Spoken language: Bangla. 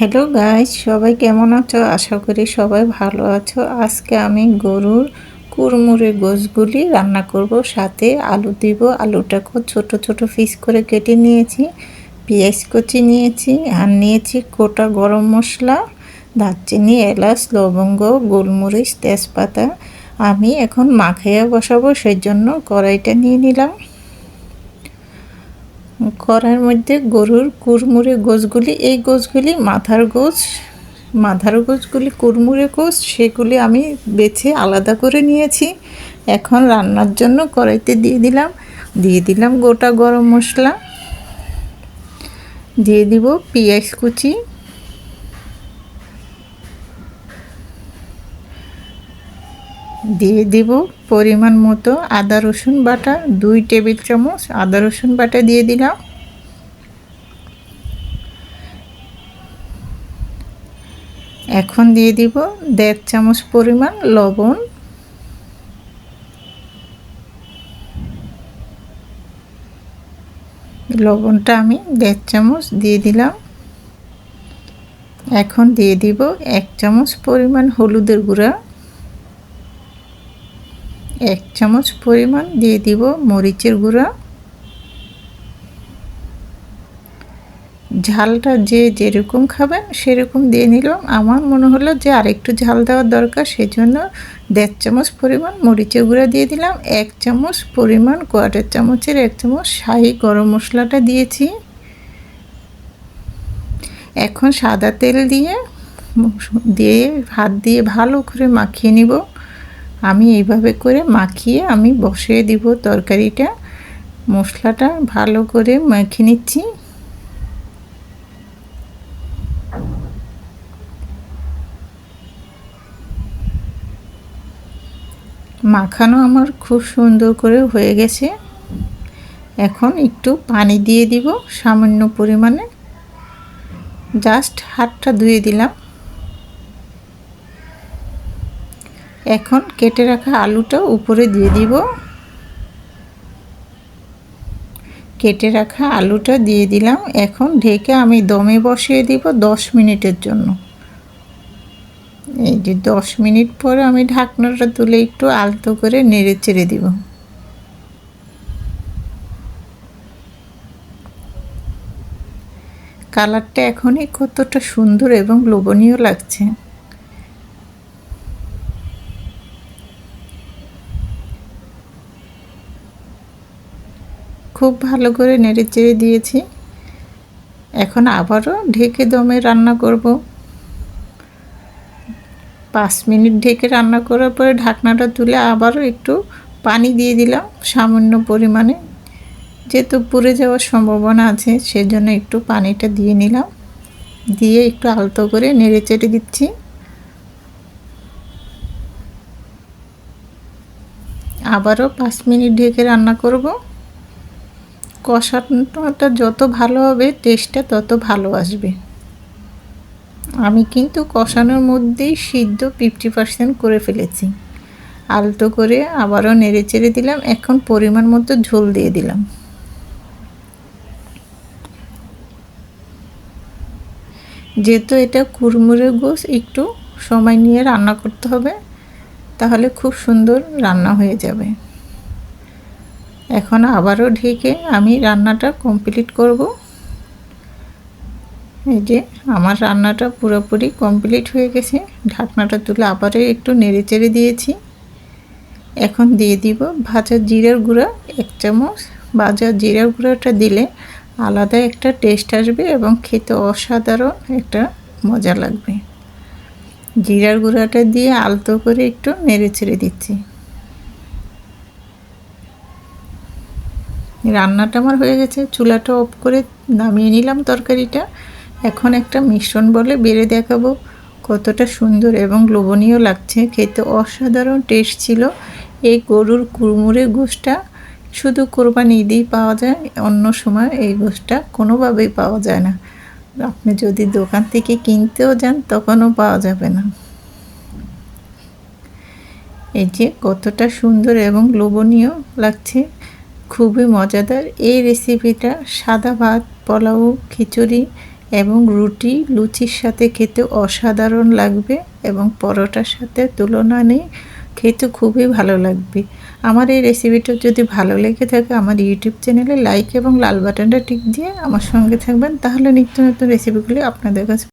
হ্যালো গাইস সবাই কেমন আছো? আশা করি সবাই ভালো আছো। আজকে আমি গরুর কুরমুরে গোছগুলি রান্না করব, সাথে আলু দিব। আলুটাকে ছোট ছোট পিস করে কেটে নিয়েছি, পেঁয়াজ কুচি নিয়েছি, আর নিয়েছি কোটা গরম মশলা, দারচিনি, এলাচ, লবঙ্গ, গোলমরিচ, তেজপাতা। আমি এখন মাখাইয়া বসাবো সেই জন্য কড়াইটা নিয়ে নিলাম। কড়াইয়ের মধ্যে গরুর কুরমুরে গোছগুলি, এই গোছগুলি মাথার গোছ, মাথার গোছগুলি কুরমুরে গোছ, সেগুলি আমি বেছে আলাদা করে নিয়েছি। এখন রান্নার জন্য কড়াইতে দিয়ে দিলাম দিয়ে দিলাম গোটা গরম মশলা। দিয়ে দিব পেঁয়াজ কুচি দিয়ে দিব পরিমাণ মতো আদা, রসুন বাটা, দুই টেবিল চামচ আদা, রসুন বাটা দিয়ে দিলাম। এখন দিয়ে দিব দেড় চামচ পরিমাণ লবণ। লবণটা আমি দেড় চামচ দিয়ে দিলাম। এখন দিয়ে দিব এক চামচ পরিমাণ হলুদের গুঁড়া। এক চামচ পরিমাণ দিয়ে দিব মরিচের গুঁড়া। ঝালটা যে যেরকম খাবেন সেরকম দিয়ে নিলাম। আমার মনে হলো যে আরেকটু ঝাল দেওয়ার দরকার, সেজন্য দেড় চামচ পরিমাণ মরিচের গুঁড়া দিয়ে দিলাম। এক চামচ পরিমাণ কোয়াটার চামচের, এক চামচ শাহি গরম মশলাটা দিয়েছি। এখন সাদা তেল দিয়ে দিয়ে হাত দিয়ে ভালো করে মাখিয়ে নিব। আমি এইভাবে করে মাখিয়ে আমি বসিয়ে দিব তরকারিটা। মশলাটা ভালো করে মাখিয়ে নিচ্ছি। মাখানো আমার খুব সুন্দর করে হয়ে গেছে। এখন একটু পানি দিয়ে দিব সামান্য পরিমাণে। জাস্ট হাতটা ধুয়ে দিলাম। এখন কেটে রাখা আলুটা উপরে দিয়ে দিব। কেটে রাখা আলুটা দিয়ে দিলাম। এখন ঢেকে আমি দমে বসিয়ে দিব দশ মিনিটের জন্য। এই যে দশ মিনিট পরে আমি ঢাকনাটা তুলে একটু আলতো করে নেড়ে চেড়ে দিব। কালারটা এখনই কতটা সুন্দর এবং লোভনীয় লাগছে। খুব ভালো করে নেড়ে চেড়ে দিয়েছি। এখন আবারও ঢেকে দমে রান্না করব। পাঁচ মিনিট ঢেকে রান্না করার পরে ঢাকনাটা তুলে আবারও একটু পানি দিয়ে দিলাম সামান্য পরিমাণে। যেহেতু পুড়ে যাওয়ার সম্ভাবনা আছে, সেজন্য একটু পানিটা দিয়ে নিলাম। দিয়ে একটু আলতো করে নেড়ে চেড়ে দিচ্ছি। আবারও পাঁচ মিনিট ঢেকে রান্না করব। কষানোটা যত ভালো হবে টেস্টটা তত ভালো আসবে। আমি কিন্তু কষানোর মধ্যেই সিদ্ধ ফিফটি পার্সেন্ট করে ফেলেছি। আলতো করে আবারও নেড়ে চেড়ে দিলাম, এখন পরিমাণ মতো ঝোল দিয়ে দিলাম। যেহেতু এটা কুরমুরে গোস একটু সময় নিয়ে রান্না করতে হবে, তাহলে খুব সুন্দর রান্না হয়ে যাবে। এখন আবারও ঢেকে আমি রান্নাটা কমপ্লিট করব। এই যে আমার রান্নাটা পুরোপুরি কমপ্লিট হয়ে গেছে। ঢাকনাটা তুলে আবারও একটু নেড়ে চেড়ে দিয়েছি। এখন দিয়ে দিব ভাজা জিরার গুঁড়া, এক চামচ। ভাজা জিরার গুঁড়াটা দিলে আলাদা একটা টেস্ট আসবে এবং খেতে অসাধারণ একটা মজা লাগবে। জিরার গুঁড়াটা দিয়ে আলতো করে একটু নেড়ে ছেড়ে দিচ্ছি। রান্নাটা আমার হয়ে গেছে। চুলাটা অফ করে নামিয়ে নিলাম তরকারিটা। এখন একটা মিশ্রণ বলে বেড়ে দেখাবো কতটা সুন্দর এবং লোভনীয় লাগছে। খেতে অসাধারণ টেস্ট ছিল। এই গরুর কুড়মুড়ে গোষ্ঠটা শুধু কোরবানি ঈদেই পাওয়া যায়, অন্য সময় এই গোষ্ঠটা কোনোভাবেই পাওয়া যায় না। আপনি যদি দোকান থেকে কিনতেও যান, তখনও পাওয়া যাবে না। এই যে কতটা সুন্দর এবং লোভনীয় লাগছে। খুবই মজাদার। এই রেসিপিটা সাদা ভাত, পোলাও, খিচুড়ি এবং রুটি, লুচির সাথে খেতে অসাধারণ লাগবে এবং পরোটার সাথে তুলনা নেই, খেতে খুবই ভালো লাগবে। আমার এই রেসিপিটা যদি ভালো লেগে থাকে, আমার ইউটিউব চ্যানেলে লাইক এবং লাল বাটনটা টিক দিয়ে আমার সঙ্গে থাকবেন। তাহলে নিত্য নতুন রেসিপিগুলি আপনাদের কাছে